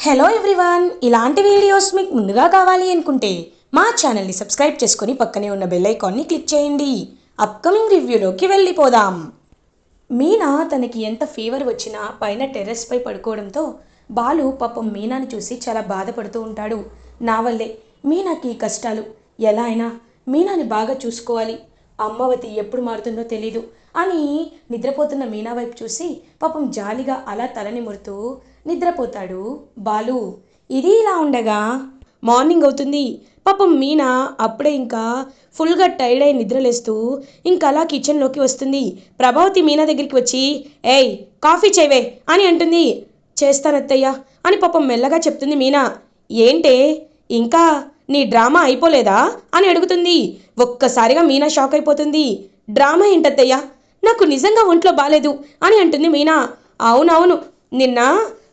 Hello everyone ఇలాంటి videos మీకు ముందుగా కావాలి అనుకుంటే మా ఛానల్ని సబ్స్క్రైబ్ చేసుకొని పక్కనే ఉన్న బెల్ ఐకాన్ని క్లిక్ చేయండి. అప్కమింగ్ రివ్యూలోకి వెళ్ళిపోదాం. మీనా తనకి ఎంత ఫీవర్ వచ్చినా పైన టెర్రస్పై పడుకోవడంతో బాలు పాపం మీనాని చూసి చాలా బాధపడుతూ ఉంటాడు. నా వల్లే మీనాకి కష్టాలు. ఎలా అయినా మీనాని బాగా చూసుకోవాలి. అమ్మవతి ఎప్పుడు మారుతుందో తెలీదు. అని నిద్రపోతున్న మీనా వైపు చూసి పాపం జాలిగా అలా తలని మురుతూ నిద్రపోతాడు. బాలు ఇది ఇలా ఉండగా? మార్నింగ్ అవుతుంది. పాపం మీనా అప్పుడే ఇంకా ఫుల్గా టైర్డ్ అయి నిద్రలేస్తూ ఇంకా అలా కిచెన్లోకి వస్తుంది. ప్రభావతి మీనా దగ్గరికి వచ్చి ఏయ్ కాఫీ చేయవే అని అంటుంది. చేస్తానత్తయ్య అని పాపం మెల్లగా చెప్తుంది మీనా. ఏంటే ఇంకా నీ డ్రామా అయిపోలేదా? అని అడుగుతుంది. ఒక్కసారిగా మీనా షాక్ అయిపోతుంది. డ్రామా ఏంటత్తయ్య? నాకు నిజంగా ఒంట్లో బాలేదు అని అంటుంది మీనా. అవునవును నిన్న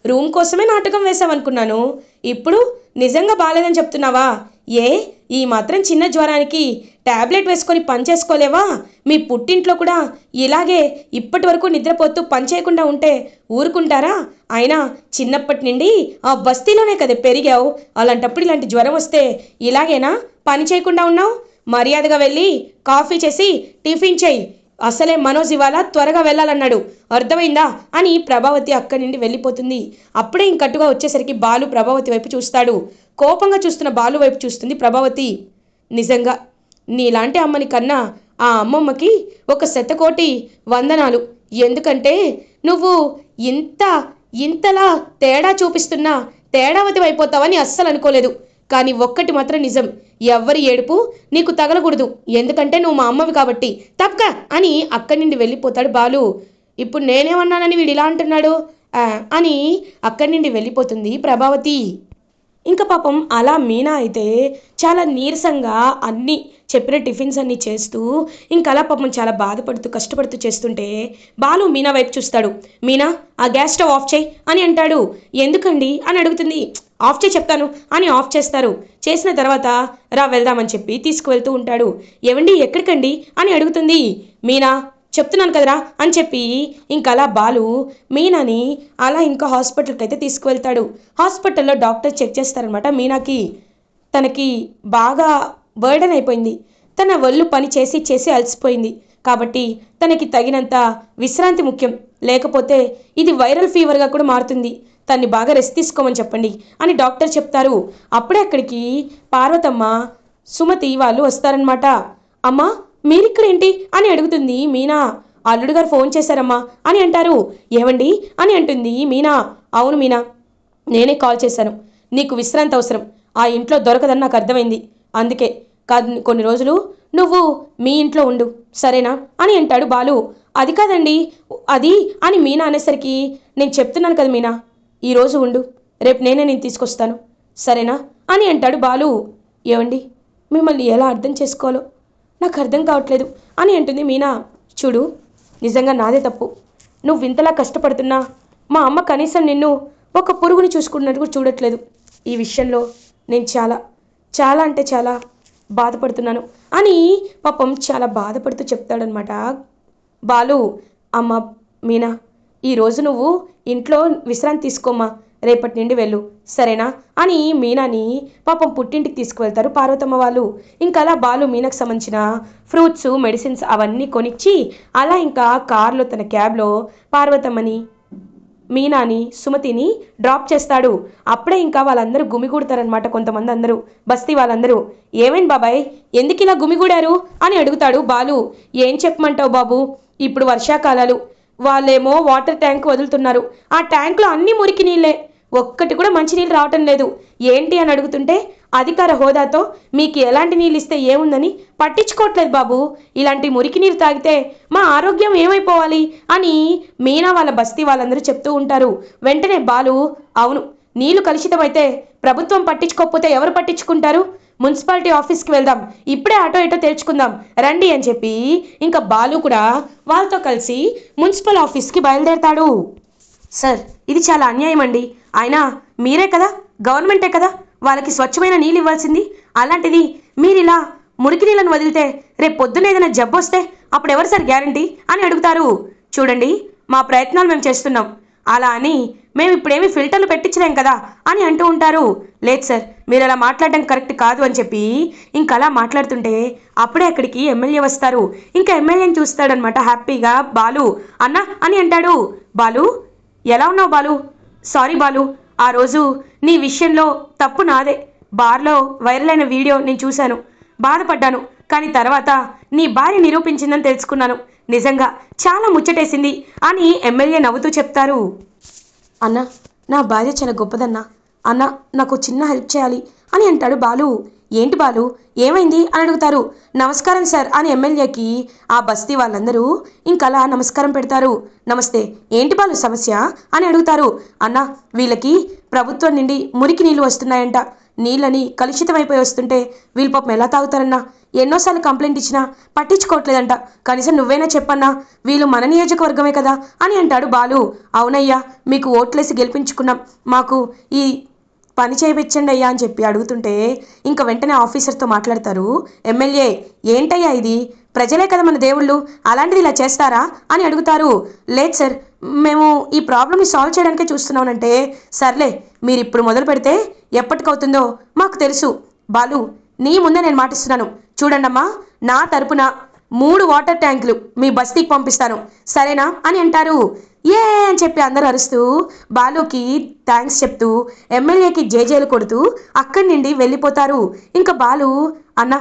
రూమ్ కోసమే నాటకం వేసామనుకున్నాను ఇప్పుడు నిజంగా బాలేదని చెప్తున్నావా? ఏ? ఈ మాత్రం చిన్న జ్వరానికి ట్యాబ్లెట్ వేసుకొని పని చేసుకోలేవా? మీ పుట్టింట్లో కూడా ఇలాగే ఇప్పటి వరకు నిద్రపోతూ పని చేయకుండా ఉంటే ఊరుకుంటారా? అయినా చిన్నప్పటి నుండి ఆ బస్తీలోనే కదా పెరిగావు. అలాంటప్పుడు ఇలాంటి జ్వరం వస్తే ఇలాగేనా? పని చేయకుండా ఉన్నావు? మర్యాదగా వెళ్ళి కాఫీ చేసి టిఫిన్ చేయి. అసలే మనోజ్ ఇవాళ త్వరగా వెళ్ళాలన్నాడు. అర్థమైందా? అని ప్రభావతి అక్కడి నుండి వెళ్ళిపోతుంది. అప్పుడే ఇంకట్టుగా వచ్చేసరికి బాలు ప్రభావతి వైపు చూస్తాడు. కోపంగా చూస్తున్న బాలు వైపు చూస్తుంది ప్రభావతి. నిజంగా నీలాంటి అమ్మని కన్నా ఆ అమ్మమ్మకి ఒక శతకోటి వందనాలు. ఎందుకంటే నువ్వు ఇంత ఇంతలా తేడా చూపిస్తున్నా తేడావతి అయిపోతావని అస్సలు అనుకోలేదు కానీ ఒక్కటి మాత్రం నిజం. ఎవ్వరి ఏడుపు నీకు తగలకూడదు. ఎందుకంటే నువ్వు మా అమ్మవి కాబట్టి. తప్పక అని అక్కడి నుండి వెళ్ళిపోతాడు బాలు. ఇప్పుడు నేనేమన్నానని వీడు ఇలా అంటున్నాడు? అని అక్కడి నుండి వెళ్ళిపోతుంది ప్రభావతి. ఇంకా పాపం అలా మీనా అయితే చాలా నీరసంగా అన్ని చెప్పిన టిఫిన్స్ అన్నీ చేస్తూ ఇంకా అలా పాపం చాలా బాధపడుతూ కష్టపడుతూ చేస్తుంటే బాలు మీనా వైపు చూస్తాడు. మీనా ఆ గ్యాస్ స్టవ్ ఆఫ్ చేయి అని అంటాడు. ఎందుకండి? అని అడుగుతుంది. ఆఫ్ చేయి చెప్తాను అని ఆఫ్ చేస్తారు. చేసిన తర్వాత రా వెళ్దామని చెప్పి తీసుకువెళ్తూ ఉంటాడు. ఏవండి? ఎక్కడికండి? అని అడుగుతుంది. మీనా చెప్తున్నాను కదరా అని చెప్పి ఇంకా అలా బాలు మీనాని అలా ఇంకా హాస్పిటల్కి అయితే తీసుకువెళ్తాడు. హాస్పిటల్లో డాక్టర్ చెక్ చేస్తారనమాట మీనాకి. తనకి బాగా బర్డెన్ అయిపోయింది. తన ఒళ్ళు పని చేసి చేసి అలసిపోయింది. కాబట్టి తనకి తగినంత విశ్రాంతి ముఖ్యం. లేకపోతే ఇది వైరల్ ఫీవర్గా కూడా మారుతుంది. తన్ని బాగా రెస్ట్ తీసుకోమని చెప్పండి అని డాక్టర్ చెప్తారు. అప్పుడే అక్కడికి పార్వతమ్మ సుమతి వాళ్ళు వస్తారనమాట అమ్మా మీరిక్కడ ఏంటి అని అడుగుతుంది మీనా. అల్లుడు గారు ఫోన్ చేశారమ్మా అని అంటారు. ఏమండి అని అంటుంది మీనా. అవును మీనా నేనే కాల్ చేశాను. నీకు విశ్రాంతి అవసరం. ఆ ఇంట్లో దొరకదని నాకు అర్థమైంది. అందుకే కొన్ని రోజులు నువ్వు మీ ఇంట్లో ఉండు సరేనా? అని అంటాడు బాలు. అది కాదండి అది అని మీనా అనేసరికి నేను చెప్తున్నాను కదా మీనా ఈరోజు ఉండు రేపు నేనే నేను తీసుకొస్తాను సరేనా? అని అంటాడు బాలు. ఏమండి మిమ్మల్ని ఎలా అర్థం చేసుకోవాలో? నాకు అర్థం కావట్లేదు అని అంటుంది మీనా. చూడు నిజంగా నాదే తప్పు. నువ్వు ఇంతలా కష్టపడుతున్నా మా అమ్మ కనీసం నిన్ను ఒక పురుగుని చూసుకున్నట్టు చూడట్లేదు. ఈ విషయంలో నేను చాలా చాలా అంటే చాలా బాధపడుతున్నాను. అని పాపం చాలా బాధపడుతూ చెప్తాడనమాట బాలు అమ్మ మీనా ఈరోజు నువ్వు ఇంట్లో విశ్రాంతి తీసుకోమ్మా. రేపటి నుండి వెళ్ళు. సరేనా? అని మీనాని పాపం పుట్టింటికి తీసుకువెళ్తారు పార్వతమ్మ వాళ్ళు. ఇంకా అలా బాలు మీనకు సంబంధించిన ఫ్రూట్స్ మెడిసిన్స్ అవన్నీ కొనిచ్చి అలా ఇంకా కార్లో తన క్యాబ్లో పార్వతమ్మని మీనాని సుమతిని డ్రాప్ చేస్తాడు. అప్పుడే ఇంకా వాళ్ళందరూ గుమిగూడతారనమాట కొంతమంది అందరూ బస్తీ వాళ్ళందరూ. ఏమైంది బాబాయ్? ఎందుకు ఇలా గుమిగూడారు? అని అడుగుతాడు బాలు. ఏం చెప్పమంటావు బాబు? ఇప్పుడు వర్షాకాలాలు. వాళ్ళేమో వాటర్ ట్యాంక్ వదులుతున్నారు. ఆ ట్యాంక్లో అన్ని మురికి నీళ్ళే. ఒక్కటి కూడా మంచినీళ్ళు రావటం లేదు. ఏంటి అని అడుగుతుంటే అధికార హోదాతో మీకు ఎలాంటి నీళ్ళు ఇస్తే ఏముందని పట్టించుకోవట్లేదు బాబు. ఇలాంటి మురికి నీరు తాగితే మా ఆరోగ్యం ఏమైపోవాలి అని మీనా వాళ్ళ బస్తీ వాళ్ళందరూ చెప్తూ ఉంటారు. వెంటనే బాలు అవును నీళ్ళు కలుషితమైతే ప్రభుత్వం పట్టించుకోకపోతే ఎవరు పట్టించుకుంటారు? మున్సిపాలిటీ ఆఫీస్కి వెళ్దాం ఇప్పుడే ఆటో ఇటో తెరుచుకుందాం రండి అని చెప్పి ఇంకా బాలు కూడా వాళ్ళతో కలిసి మున్సిపల్ ఆఫీస్కి బయలుదేరతాడు. సార్ ఇది చాలా అన్యాయం అండి అయినా మీరే కదా? గవర్నమెంటే కదా? వాళ్ళకి స్వచ్ఛమైన నీళ్ళు ఇవ్వాల్సింది. అలాంటిది మీరు ఇలా మురికి నీళ్ళను వదిలితే రేపు పొద్దున్న ఏదైనా జబ్బు వస్తే అప్పుడు ఎవరు సార్ గ్యారంటీ అని అడుగుతారు. చూడండి మా ప్రయత్నాలు మేము చేస్తున్నాం. అలా అని మేము ఇప్పుడేమి ఫిల్టర్లు పెట్టించలేం కదా అని అంటూ ఉంటారు. లేదు సార్ మీరు అలా మాట్లాడడం కరెక్ట్ కాదు అని చెప్పి ఇంకా అలా మాట్లాడుతుంటే అప్పుడే అక్కడికి ఎమ్మెల్యే వస్తారు. ఇంకా ఎమ్మెల్యేని చూస్తాడనమాట హ్యాపీగా బాలు. అన్న అని అంటాడు. బాలు ఎలా ఉన్నావు బాలు? సారీ బాలు. ఆ రోజు నీ విషయంలో తప్పు నాదే. బార్లో వైరల్ అయిన వీడియో నేను చూశాను. బాధపడ్డాను. కానీ తర్వాత నీ భార్య నిరూపించిందని తెలుసుకున్నాను. నిజంగా చాలా ముచ్చటేసింది. అని ఎమ్మెల్యే నవ్వుతూ చెప్తారు. అన్న నా భార్య చాలా గొప్పదన్నా. అన్న నాకు చిన్న హెల్ప్ చేయాలి. అని అంటాడు బాలు. ఏంటి బాలు? ఏమైంది? అని అడుగుతారు. నమస్కారం సార్ అని ఎమ్మెల్యేకి ఆ బస్తీ వాళ్ళందరూ ఇంకలా నమస్కారం పెడతారు. నమస్తే ఏంటి బాలు సమస్య? అని అడుగుతారు. అన్న వీళ్ళకి ప్రభుత్వం నుండి మురికి నీళ్ళు వస్తున్నాయంట. నీళ్ళని కలుషితమైపోయి వస్తుంటే వీళ్ళు పాపం ఎలా తాగుతారన్నా? ఎన్నోసార్లు కంప్లైంట్ ఇచ్చినా పట్టించుకోవట్లేదంట. కనీసం నువ్వైనా చెప్పన్నా వీళ్ళు మన నియోజకవర్గమే కదా అని అంటాడు బాలు. అవునయ్యా మీకు ఓట్లేసి గెలిపించుకున్నాం. మాకు ఈ పని చేయించండి అయ్యా అని చెప్పి అడుగుతుంటే ఇంకా వెంటనే ఆఫీసర్తో మాట్లాడతారు. ఎమ్మెల్యే ఏంటయ్యా ఇది? ప్రజలే కదా మన దేవుళ్ళు అలాంటిది ఇలా చేస్తారా? అని అడుగుతారు. లేదు సార్ మేము ఈ ప్రాబ్లమ్ని సాల్వ్ చేయడానికే చూస్తున్నామనంటే సర్లే మీరు ఇప్పుడు మొదలు పెడితే ఎప్పటికవుతుందో మాకు తెలుసు. బాలు నీ ముందే నేను మాటిస్తున్నాను. చూడండమ్మా నా తరపున మూడు వాటర్ ట్యాంకులు మీ బస్తీకి పంపిస్తాను. సరేనా? అని అంటారు. ఏ అని చెప్పి అందరూ అరుస్తూ బాలుకి థ్యాంక్స్ చెప్తూ ఎమ్మెల్యేకి జేజేలు కొడుతూ అక్కడి నుండి వెళ్ళిపోతారు. ఇంకా బాలు అన్న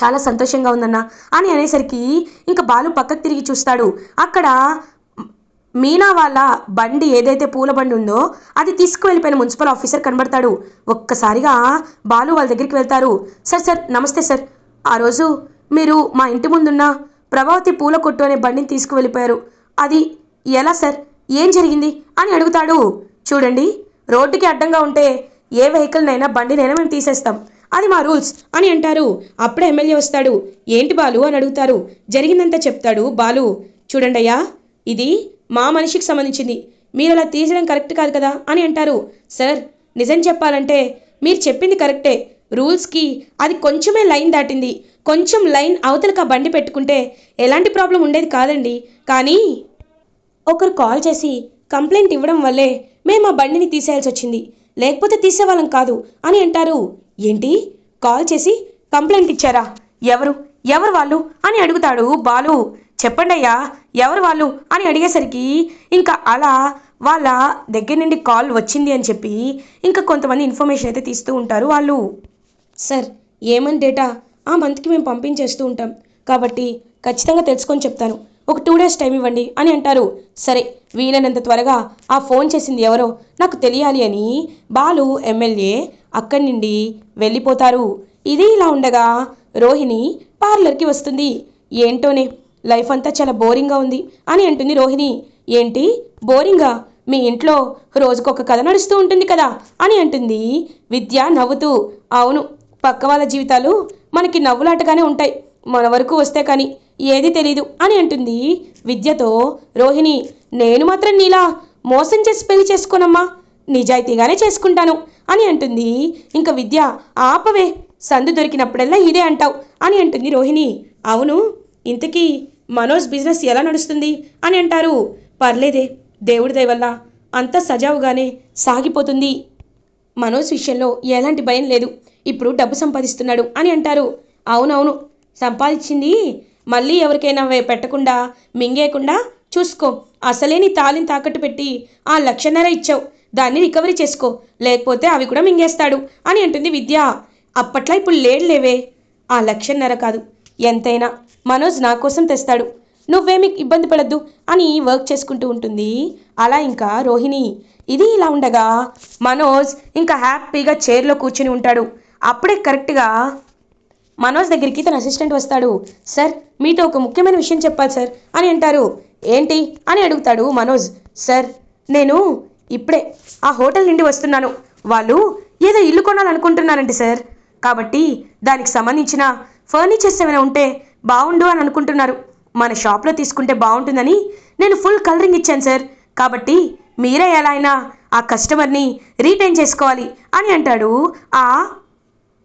చాలా సంతోషంగా ఉందన్న అని అనేసరికి ఇంకా బాలు పక్కకు తిరిగి చూస్తాడు. అక్కడ మీనా వాళ్ళ బండి ఏదైతే పూల బండి ఉందో అది తీసుకువెళ్ళిపోయిన మున్సిపల్ ఆఫీసర్ కనబడతాడు. ఒక్కసారిగా బాలు వాళ్ళ దగ్గరికి వెళ్తారు. సార్ సార్ నమస్తే సార్. ఆ రోజు మీరు మా ఇంటి ముందున్న ప్రభావతి పూల కొట్టు అనే బండిని తీసుకువెళ్ళిపోయారు. అది ఎలా సార్? ఏం జరిగింది? అని అడుగుతాడు. చూడండి రోడ్డుకి అడ్డంగా ఉంటే ఏ వెహికల్నైనా బండినైనా మేము తీసేస్తాం. అది మా రూల్స్ అని అంటారు. అప్పుడే ఎమ్మెల్యే వస్తాడు. ఏంటి బాలు? అని అడుగుతారు. జరిగిందంతా చెప్తాడు బాలు. చూడండి అయ్యా ఇది మా మనిషికి సంబంధించింది. మీరు అలా తీసడం కరెక్ట్ కాదు కదా? అని అంటారు. సార్ నిజం చెప్పాలంటే మీరు చెప్పింది కరెక్టే. రూల్స్కి అది కొంచెమే లైన్ దాటింది. కొంచెం లైన్ అవతలక బండి పెట్టుకుంటే ఎలాంటి ప్రాబ్లం ఉండేది కాదండి. కానీ ఒకరు కాల్ చేసి కంప్లైంట్ ఇవ్వడం వల్లే మేము ఆ బండిని తీసేయాల్సి వచ్చింది. లేకపోతే తీసేవాళ్ళం కాదు అని అంటారు. ఏంటి? కాల్ చేసి కంప్లైంట్ ఇచ్చారా? ఎవరు? ఎవరు వాళ్ళు? అని అడుగుతాడు బాలు. చెప్పండి అయ్యా ఎవరు వాళ్ళు? అని అడిగేసరికి ఇంకా అలా వాళ్ళ దగ్గర నుండి కాల్ వచ్చింది అని చెప్పి ఇంకా కొంతమంది ఇన్ఫర్మేషన్ అయితే తీస్తూ ఉంటారు వాళ్ళు. సార్ ఏమని డేటా? ఆ మంత్కి మేము పంపించేస్తూ ఉంటాం. కాబట్టి ఖచ్చితంగా తెలుసుకొని చెప్తాను. ఒక టూ డేస్ టైం ఇవ్వండి అని అంటారు. సరే వీలైనంత త్వరగా ఆ ఫోన్ చేసింది ఎవరో? నాకు తెలియాలి అని బాలు ఎమ్మెల్యే అక్కడి నుండి వెళ్ళిపోతారు. ఇది ఇలా ఉండగా రోహిణి పార్లర్కి వస్తుంది. ఏంటోనే లైఫ్ అంతా చాలా బోరింగ్గా ఉంది అని అంటుంది రోహిణి. ఏంటి? బోరింగా? మీ ఇంట్లో రోజుకొక కథ నడుస్తూ ఉంటుంది కదా అని అంటుంది విద్య నవ్వుతూ. అవును పక్క వాళ్ళ జీవితాలు మనకి నవ్వులాటగానే ఉంటాయి. మన వరకు వస్తే కానీ ఏది తెలీదు అని అంటుంది విద్యతో రోహిణి. నేను మాత్రం నీలా మోసం చేసి పెళ్ళి చేసుకోనమ్మా. నిజాయితీగానే చేసుకుంటాను అని అంటుంది. ఇంకా విద్య ఆపవే. సందు దొరికినప్పుడల్లా ఇదే అంటావు అని అంటుంది రోహిణి. అవును ఇంతకీ మనోజ్ బిజినెస్ ఎలా నడుస్తుంది అని అంటారు. పర్లేదే దేవుడి దయవల్ల అంతా సజావుగానే సాగిపోతుంది. మనోజ్ విషయంలో ఎలాంటి భయం లేదు. ఇప్పుడు డబ్బు సంపాదిస్తున్నాడు అని అంటారు. అవునవును సంపాదించింది మళ్ళీ ఎవరికైనా పెట్టకుండా మింగేయకుండా చూసుకో. అసలే నీ తాలిని తాకట్టు పెట్టి ఆ లక్షన్నర ఇచ్చావు. దాన్ని రికవరీ చేసుకో. లేకపోతే అవి కూడా మింగేస్తాడు అని అంటుంది విద్య. అప్పట్లో ఇప్పుడు లేడు లేవే. ఆ లక్షన్నర కాదు. ఎంతైనా మనోజ్ నా కోసం తెస్తాడు. నువ్వేమి ఇబ్బంది పడద్దు అని వర్క్ చేసుకుంటూ ఉంటుంది. అలా ఇంకా రోహిణి. ఇది ఇలా ఉండగా మనోజ్ ఇంకా హ్యాపీగా చైర్లో కూర్చుని ఉంటాడు. అప్పుడే కరెక్ట్గా మనోజ్ దగ్గరికి తన అసిస్టెంట్ వస్తాడు. సార్ మీతో ఒక ముఖ్యమైన విషయం చెప్పాలి సార్ అని అంటారు. ఏంటి? అని అడుగుతాడు మనోజ్. సార్ నేను ఇప్పుడే ఆ హోటల్ నుండి వస్తున్నాను. వాళ్ళు ఏదో ఇల్లు కొనాలనుకుంటున్నారంట సార్. కాబట్టి దానికి సంబంధించిన ఫర్నిచర్స్ ఏమైనా ఉంటే బాగుండు అని అనుకుంటున్నారు. మన షాప్లో తీసుకుంటే బాగుంటుందని నేను ఫుల్ కలరింగ్ ఇచ్చాను సార్. కాబట్టి మీరే ఎలా అయినా ఆ కస్టమర్ని రీటైన్ చేసుకోవాలి అని అంటాడు ఆ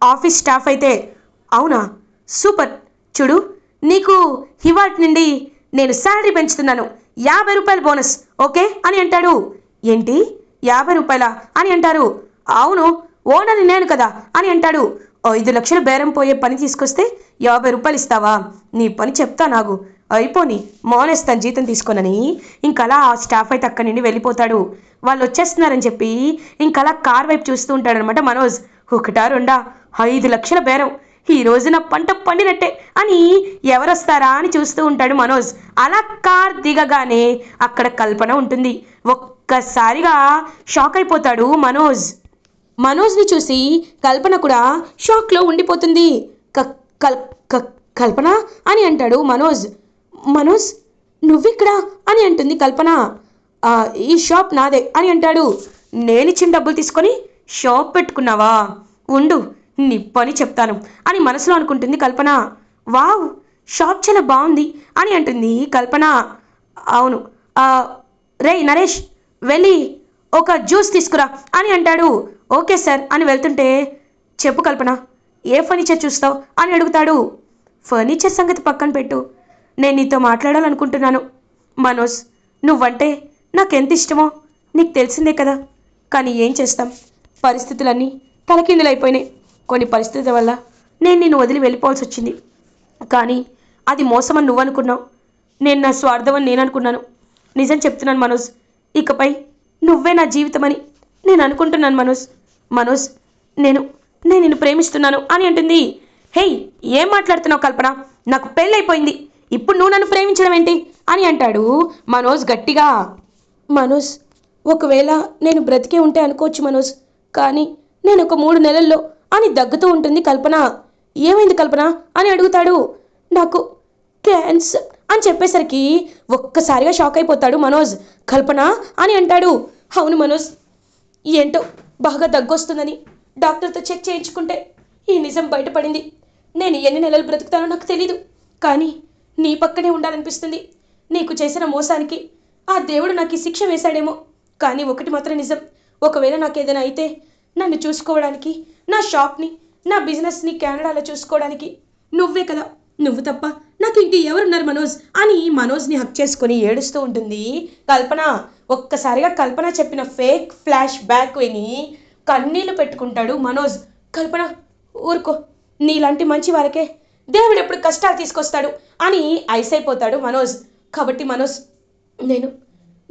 ఆఫీస్ స్టాఫ్ అయితే అవునా? సూపర్. చూడు నీకు హివాట్ నుండి నేను శాలరీ పెంచుతున్నాను. యాభై రూపాయల బోనస్ ఓకే? అని అంటాడు. ఏంటి? యాభై రూపాయల? అని అంటారు. అవును ఓనర్ని నేను కదా? అని అంటాడు. ఐదు లక్షల బేరం పోయే పని తీసుకొస్తే యాభై రూపాయలు ఇస్తావా? నీ పని చెప్తా నాకు అయిపోని మానేస్తాను జీతం తీసుకోనని. ఇంకలా ఆ స్టాఫ్ అయితే అక్కడి నుండి వెళ్ళిపోతాడు. వాళ్ళు వచ్చేస్తున్నారని చెప్పి ఇంకలా కార్ వైపు చూస్తూ ఉంటాడనమాట మనోజ్. ఒకటా రెండా? ఐదు లక్షల బేరం. ఈ రోజున పంట పండినట్టే. అని ఎవరొస్తారా అని చూస్తూ ఉంటాడు మనోజ్. అలా కార్ దిగగానే అక్కడ కల్పన ఉంటుంది. ఒక్కసారిగా షాక్ అయిపోతాడు మనోజ్. మనోజ్ని చూసి కల్పన కూడా షాక్లో ఉండిపోతుంది. క కల్ క కల్పన అని అంటాడు మనోజ్. మనోజ్ నువ్విక్కడ? అని అంటుంది కల్పన. ఈ షాప్ నాదే అని అంటాడు. నేనిచ్చిన డబ్బులు తీసుకొని షాప్ పెట్టుకున్నావా? ఉండు. నీ పని చెప్తాను అని మనసులో అనుకుంటుంది కల్పన. వావ్ షాప్ చాలా బాగుంది అని అంటుంది కల్పన. అవును రే రేయ్ నరేష్ వెళ్ళి ఒక జ్యూస్ తీసుకురా అని అంటాడు. ఓకే సార్ అని వెళ్తుంటే చెప్పు కల్పన ఏ ఫర్నిచర్ చూస్తావు అని అడుగుతాడు. ఫర్నిచర్ సంగతి పక్కన పెట్టు నేను నీతో మాట్లాడాలనుకుంటున్నాను. మనోజ్ నువ్వంటే నాకెంత ఇష్టమో నీకు తెలిసిందే కదా కానీ ఏం చేస్తాం? పరిస్థితులన్నీ తలకిందులైపోయినాయి. కొన్ని పరిస్థితుల వల్ల నేను నిన్ను వదిలి వెళ్ళిపోవాల్సి వచ్చింది. కానీ అది మోసమని నువ్వు అనుకున్నావు నేను నా స్వార్థం అని నేను అనుకున్నాను నిజం చెప్తున్నాను మనోజ్. ఇకపై నువ్వే నా జీవితమని నేను అనుకుంటున్నాను మనోజ్. మనోజ్ నేను నేను నిన్ను ప్రేమిస్తున్నాను అని అంటుంది. హేయ్ ఏం మాట్లాడుతున్నావు కల్పన? నాకు పెళ్ళైపోయింది. ఇప్పుడు నువ్వు నన్ను ప్రేమించడం ఏంటి? అని అంటాడు మనోజ్ గట్టిగా. మనోజ్ ఒకవేళ నేను బ్రతికే ఉంటే అనుకోవచ్చు మనోజ్. కానీ నేను ఒక మూడు నెలల్లో అని దగ్గుతూ ఉంటుంది కల్పన. ఏమైంది కల్పన? అని అడుగుతాడు. నాకు క్యాన్సర్ అని చెప్పేసరికి ఒక్కసారిగా షాక్ అయిపోతాడు మనోజ్. కల్పన అని అంటాడు. అవును మనోజ్ ఏంటో బాగా దగ్గొస్తుందని డాక్టర్తో చెక్ చేయించుకుంటే ఈ నిజం బయటపడింది. నేను ఎన్ని నెలలు బ్రతుకుతానో నాకు తెలీదు. కానీ నీ పక్కనే ఉండాలనిపిస్తుంది. నీకు చేసిన మోసానికి ఆ దేవుడు నాకు ఈ శిక్ష వేశాడేమో. కానీ ఒకటి మాత్రం నిజం. ఒకవేళ నాకు ఏదైనా అయితే నన్ను చూసుకోవడానికి నా షాప్ని నా బిజినెస్ని కెనడాలో చూసుకోవడానికి. నువ్వే కదా. నువ్వు తప్ప నాకు ఇంక ఎవరున్నారు మనోజ్? అని మనోజ్ని హక్ చేసుకొని ఏడుస్తూ ఉంటుంది. కల్పన ఒక్కసారిగా కల్పన చెప్పిన ఫేక్ ఫ్లాష్ బ్యాక్ విని కన్నీళ్ళు పెట్టుకుంటాడు మనోజ్. కల్పన ఊరుకో. నీలాంటి మంచి వారికే దేవుడు ఎప్పుడు కష్టాలు తీసుకొస్తాడు అని ఐస్ అయిపోతాడు మనోజ్. కాబట్టి మనోజ్ నేను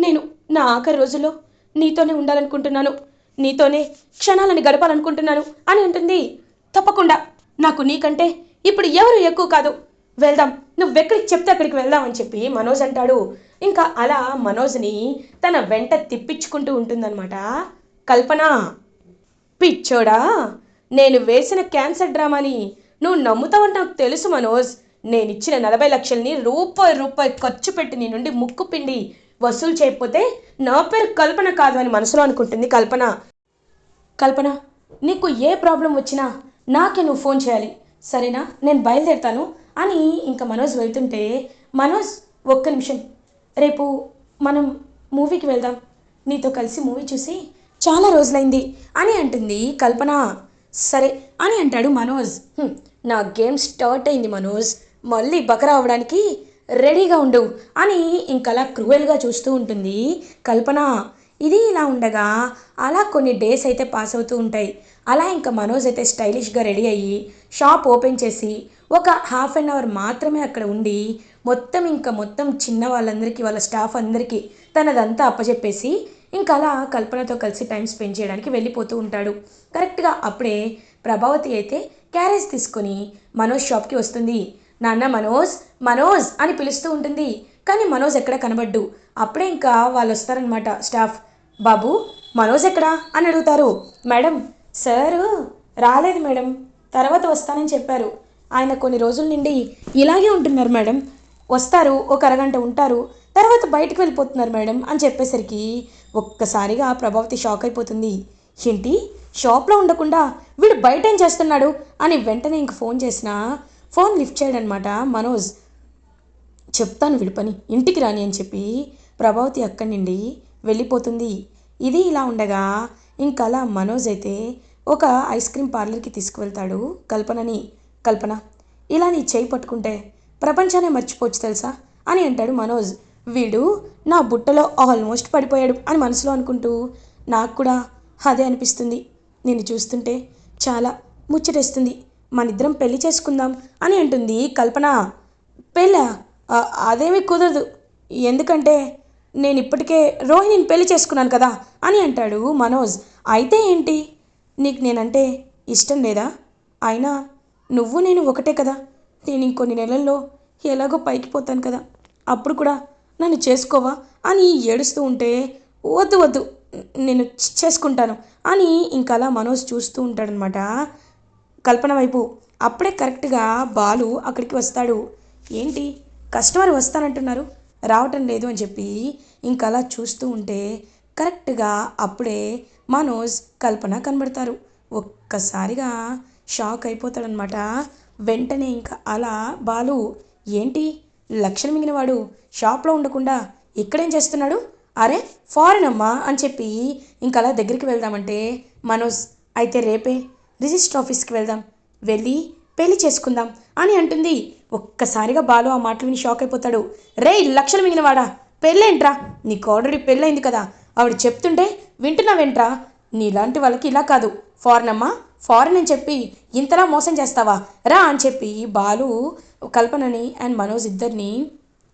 నేను నా ఆఖరి రోజుల్లో నీతోనే ఉండాలనుకుంటున్నాను. నీతోనే క్షణాలను గడపాలనుకుంటున్నాను అని అంటుంది. తప్పకుండా. నాకు నీకంటే ఇప్పుడు ఎవరు ఎక్కువ కాదు. వెళ్దాం. నువ్వెక్కడికి చెప్తే అక్కడికి వెళ్దాం అని చెప్పి మనోజ్ అంటాడు. ఇంకా అలా మనోజ్ని తన వెంట తిప్పించుకుంటూ ఉంటుందన్నమాట. కల్పన పిచ్చోడా నేను వేసిన క్యాన్సర్ డ్రామాని నువ్వు నమ్ముతావని నాకు తెలుసు మనోజ్. నేను ఇచ్చిన నలభై లక్షల్ని రూపాయి రూపాయి ఖర్చు పెట్టి నీ నుండి ముక్కు పిండి వసూలు చేయకపోతే నా పేరు కల్పన కాదు అని మనసులో అనుకుంటుంది కల్పన. కల్పన నీకు ఏ ప్రాబ్లం వచ్చినా నాకే నువ్వు ఫోన్ చేయాలి. సరేనా? నేను బయలుదేరుతాను. అని ఇంకా మనోజ్ వెళ్తుంటే మనోజ్ ఒక్క నిమిషం. రేపు మనం మూవీకి వెళ్దాం. నీతో కలిసి మూవీ చూసి చాలా రోజులైంది అని అంటుంది కల్పన. సరే అని అంటాడు మనోజ్. నా గేమ్ స్టార్ట్ అయింది మనోజ్. మళ్ళీ బకరా అవ్వడానికి రెడీగా ఉండు అని ఇంకలా క్రూయల్గా చూస్తూ ఉంటుంది కల్పన. ఇది ఇలా ఉండగా అలా కొన్ని డేస్ అయితే పాస్ అవుతూ ఉంటాయి. అలా ఇంకా మనోజ్ అయితే స్టైలిష్గా రెడీ అయ్యి షాప్ ఓపెన్ చేసి ఒక హాఫ్ అన్ అవర్ మాత్రమే అక్కడ ఉండి మొత్తం ఇంకా మొత్తం చిన్న వాళ్ళందరికీ వాళ్ళ స్టాఫ్ అందరికీ తనదంతా అప్పచెప్పేసి ఇంకా అలా కల్పనతో కలిసి టైం స్పెండ్ చేయడానికి వెళ్ళిపోతూ ఉంటాడు. కరెక్ట్గా అప్పుడే ప్రభావతి అయితే క్యారేజ్ తీసుకొని మనోజ్ షాప్కి వస్తుంది. నాన్న మనోజ్ మనోజ్ అని పిలుస్తూ ఉంటుంది. కానీ మనోజ్ ఎక్కడ కనబడ్డు? అప్పుడే ఇంకా వాళ్ళు వస్తారనమాట స్టాఫ్. బాబు మనోజ్ ఎక్కడా? అని అడుగుతారు. మేడం సారు రాలేదు మేడం. తర్వాత వస్తానని చెప్పారు. ఆయన కొన్ని రోజుల నుండి ఇలాగే ఉంటున్నారు మేడం. వస్తారు ఒక అరగంట ఉంటారు. తర్వాత బయటకు వెళ్ళిపోతున్నారు మేడం అని చెప్పేసరికి ఒక్కసారిగా ప్రభావతి షాక్ అయిపోతుంది. ఏంటి? షాప్లో ఉండకుండా వీడు బయట ఏం చేస్తున్నాడు? అని వెంటనే ఇంక ఫోన్ చేసినా ఫోన్ లిఫ్ట్ చేయడనమాట. మనోజ్ చెప్తాను వీడి పని. ఇంటికి రాని అని చెప్పి ప్రభావతి అక్కడి నుండి వెళ్ళిపోతుంది. ఇది ఇలా ఉండగా ఇంకలా మనోజ్ అయితే ఒక ఐస్ క్రీమ్ పార్లర్కి తీసుకువెళ్తాడు కల్పనని. కల్పన ఇలా నీ చేయి పట్టుకుంటే ప్రపంచాన్ని మర్చిపోవచ్చు తెలుసా? అని అంటాడు మనోజ్. వీడు నా బుట్టలో ఆల్మోస్ట్ పడిపోయాడు అని మనసులో అనుకుంటూ నాకు కూడా అదే అనిపిస్తుంది. నిన్ను చూస్తుంటే చాలా ముచ్చటేస్తుంది. మనిద్దరం పెళ్ళి చేసుకుందాం అని అంటుంది కల్పన. పెళ్ళా? అదేమీ కుదరదు. ఎందుకంటే నేను ఇప్పటికే రోహిణిని పెళ్ళి చేసుకున్నాను కదా అని అంటాడు మనోజ్. అయితే ఏంటి? నీకు నేనంటే ఇష్టం లేదా? అయినా నువ్వు నేను ఒకటే కదా. నేను ఇంకొన్ని నెలల్లో ఎలాగో పైకి పోతాను కదా. అప్పుడు కూడా నన్ను చేసుకోవా అని ఏడుస్తూ ఉంటే వద్దు వద్దు నేను చేసుకుంటాను అని ఇంకలా అలా మనోజ్ చూస్తూ ఉంటాడనమాట. కల్పన వైపు. అప్పుడే కరెక్ట్గా బాలు అక్కడికి వస్తాడు. ఏంటి? కస్టమర్ వస్తానంటున్నారు. రావటం లేదు అని చెప్పి ఇంకలా అలా చూస్తూ ఉంటే కరెక్ట్గా అప్పుడే మనోజ్ కల్పన కనబడతారు. ఒక్కసారిగా షాక్ అయిపోతాడనమాట వెంటనే ఇంకా అలా బాలు ఏంటి? లక్ష్యం మింగినవాడు షాప్లో ఉండకుండా ఇక్కడేం చేస్తున్నాడు? అరే ఫారెన్ అమ్మా అని చెప్పి ఇంకా అలా దగ్గరికి వెళ్దామంటే మనోజ్ అయితే రేపే రిజిస్టర్ ఆఫీస్కి వెళ్దాం. వెళ్ళి పెళ్ళి చేసుకుందాం అని అంటుంది. ఒక్కసారిగా బాలు ఆ మాటలు విని షాక్ అయిపోతాడు. రే లక్షలు మిగిలినవాడా? పెళ్ళేంట్రా? నీకు ఆల్రెడీ పెళ్ళైంది కదా. ఆవిడ చెప్తుంటే వింటున్నావేంట్రా? నీలాంటి వాళ్ళకి ఇలా కాదు. ఫారెన్ అమ్మా ఫారెన్ అని చెప్పి ఇంతలా మోసం చేస్తావా? రా అని చెప్పి బాలు కల్పనని అండ్ మనోజ్ ఇద్దరిని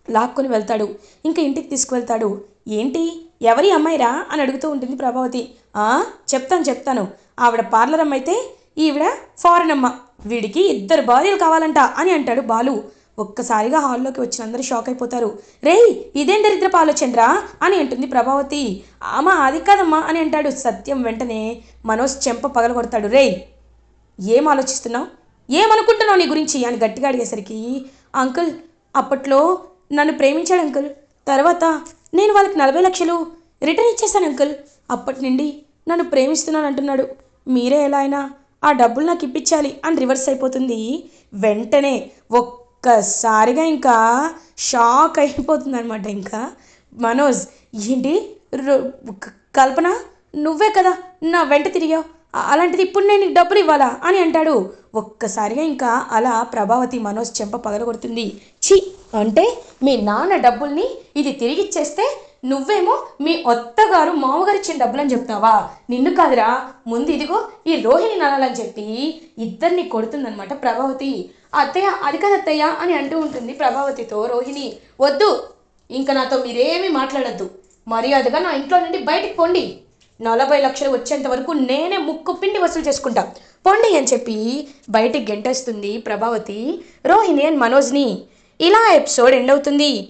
లాక్కొని వెళ్తాడు. ఇంకా ఇంటికి తీసుకువెళ్తాడు. ఏంటి? ఎవరి అమ్మాయిరా? అని అడుగుతూ ఉంటుంది ప్రభావతి. "ఆ, చెప్తాను చెప్తాను. ఆవిడ పార్లర్ అమ్మ అయితే ఈవిడ ఫారెన్ అమ్మ వీడికి ఇద్దరు భార్యలు కావాలంట అని అంటాడు బాలు. ఒక్కసారిగా హాల్లోకి వచ్చిన అందరూ షాక్ అయిపోతారు. రేయ్ ఇదేం దరిద్రపు ఆలోచనరా అని అంటుంది ప్రభావతి. అమ్మ అది కాదమ్మా అని అంటాడు సత్యం వెంటనే. మనోజ్ చెంప పగలగొడతాడు. రేయ్ ఏం ఆలోచిస్తున్నావు? ఏమనుకుంటున్నావు నీ గురించి? అని గట్టిగా అడిగేసరికి అంకుల్ అప్పట్లో నన్ను ప్రేమించాడు అంకుల్. తర్వాత నేను వాళ్ళకి నలభై లక్షలు రిటర్న్ ఇచ్చేసాను అంకుల్. అప్పటి నుండి నన్ను ప్రేమిస్తున్నాను అంటున్నాడు. మీరే ఎలా అయినా ఆ డబ్బులు నాకు ఇప్పించాలి అని రివర్స్ అయిపోతుంది. వెంటనే ఒక్కసారిగా ఇంకా షాక్ అయిపోతుంది అనమాట ఇంకా. మనోజ్ ఏంటి? రు- కల్పన నువ్వే కదా నా వెంట తిరిగావు. అలాంటిది ఇప్పుడు నేను నీకు డబ్బులు ఇవ్వాలా అని అంటాడు. ఒక్కసారిగా ఇంకా అలా ప్రభావతి మనోజ్ చెంప పగలగొడుతుంది. ఛీ అంటే మీ నాన్న డబ్బుల్ని ఇది తిరిగిచ్చేస్తే నువ్వేమో మీ అత్తగారు మామగారు ఇచ్చిన డబ్బులని చెప్తావా? నిన్ను కాదురా. ముందు ఇదిగో ఈ రోహిణి నానాలని చెప్పి ఇద్దరిని కొడుతుందనమాట ప్రభావతి. అత్తయ్య అది కాదు అత్తయ్య అని అంటూ ఉంటుంది ప్రభావతితో రోహిణి. వద్దు ఇంకా నాతో మీరేమీ మాట్లాడద్దు. మర్యాదగా నా ఇంట్లో నుండి బయటికి పొండి. నలభై లక్షలు వచ్చేంత వరకు నేనే ముక్కు పిండి వసూలు చేసుకుంటా. పొండి అని చెప్పి బయటికి గెంటేస్తుంది ప్రభావతి. రోహిణి అండ్ మనోజ్ని. ఇలా ఎపిసోడ్ ఎండ్ అవుతుంది.